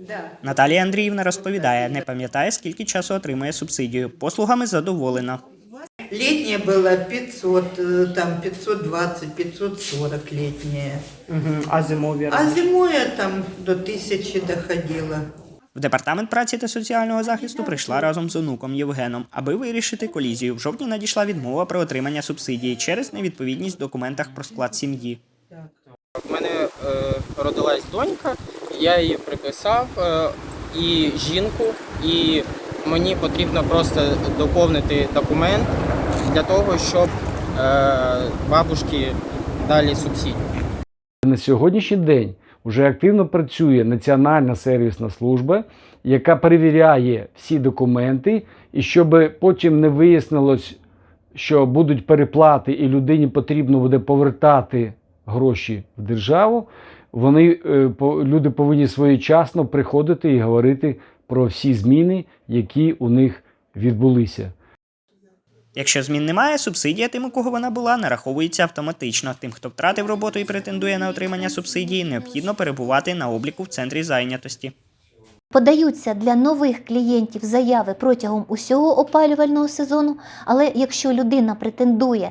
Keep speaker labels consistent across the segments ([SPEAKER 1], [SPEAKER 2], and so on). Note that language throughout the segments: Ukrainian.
[SPEAKER 1] Да.
[SPEAKER 2] Наталія Андріївна розповідає, не пам'ятає, скільки часу отримує субсидію. Послугами задоволена.
[SPEAKER 1] Летняя была 500, э, там 520, 540 летняя.
[SPEAKER 2] А зимові
[SPEAKER 1] А зимой там до 1000 доходило.
[SPEAKER 2] В департамент праці та соціального захисту прийшла разом з онуком Євгеном, аби вирішити колізію. В жовтні надійшла відмова про отримання субсидії через невідповідність в документах про склад сім'ї.
[SPEAKER 3] У мене е, родилась донька, я її приписав е, і жінку, і мені потрібно просто доповнити документ для того, щоб е, бабушки дали субсидію.
[SPEAKER 4] На сьогоднішній день вже активно працює Національна сервісна служба, яка перевіряє всі документи, і щоб потім не вияснилось, що будуть переплати і людині потрібно буде повертати гроші в державу. Вони е, по- люди повинні своєчасно приходити і говорити про всі зміни, які у них відбулися.
[SPEAKER 2] Якщо змін немає, субсидія тим, у кого вона була, нараховується автоматично. Тим, хто втратив роботу і претендує на отримання субсидії, необхідно перебувати на обліку в центрі зайнятості.
[SPEAKER 5] Подаються для нових клієнтів заяви протягом усього опалювального сезону, але якщо людина претендує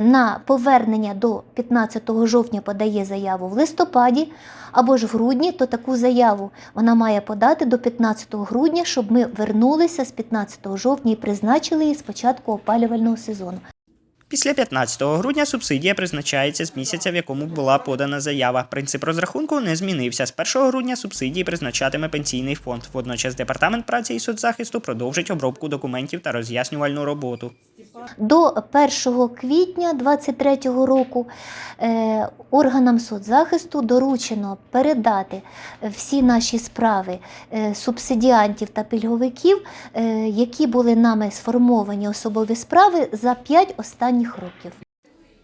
[SPEAKER 5] на повернення до 15 жовтня, подає заяву в листопаді або ж в грудні, то таку заяву вона має подати до 15 грудня, щоб ми вернулися з 15 жовтня і призначили її з початку опалювального сезону.
[SPEAKER 2] Після 15 грудня субсидія призначається з місяця, в якому була подана заява. Принцип розрахунку не змінився. З 1 грудня субсидії призначатиме пенсійний фонд. Водночас департамент праці і соцзахисту продовжить обробку документів та роз'яснювальну роботу.
[SPEAKER 5] До 1 квітня 2023 року е, органам соцзахисту доручено передати всі наші справи е, субсидіантів та пільговиків, е, які були нами сформовані особові справи за 5 останніх років.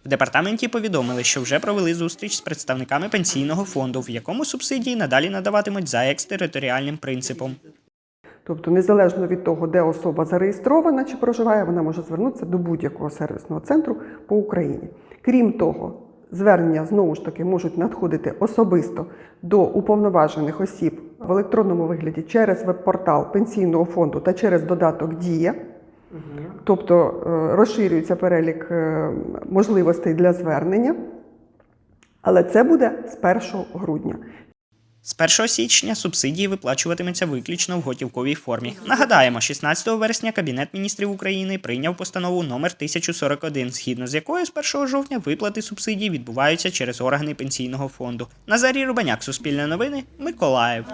[SPEAKER 2] В департаменті повідомили, що вже провели зустріч з представниками пенсійного фонду, в якому субсидії надалі надаватимуть за екстериторіальним принципом.
[SPEAKER 6] Тобто, незалежно від того, де особа зареєстрована чи проживає, вона може звернутися до будь-якого сервісного центру по Україні. Крім того, звернення знову ж таки можуть надходити особисто до уповноважених осіб в електронному вигляді через веб-портал пенсійного фонду та через додаток Дія. Тобто е, розширюється перелік е, можливостей для звернення, але це буде з 1 грудня.
[SPEAKER 2] З 1 січня субсидії виплачуватимуться виключно в готівковій формі. Нагадаємо, 16 вересня Кабінет міністрів України прийняв постанову номер 1041, згідно з якою з 1 жовтня виплати субсидій відбуваються через органи пенсійного фонду. Назарій Рубаняк, Суспільне новини, Миколаїв.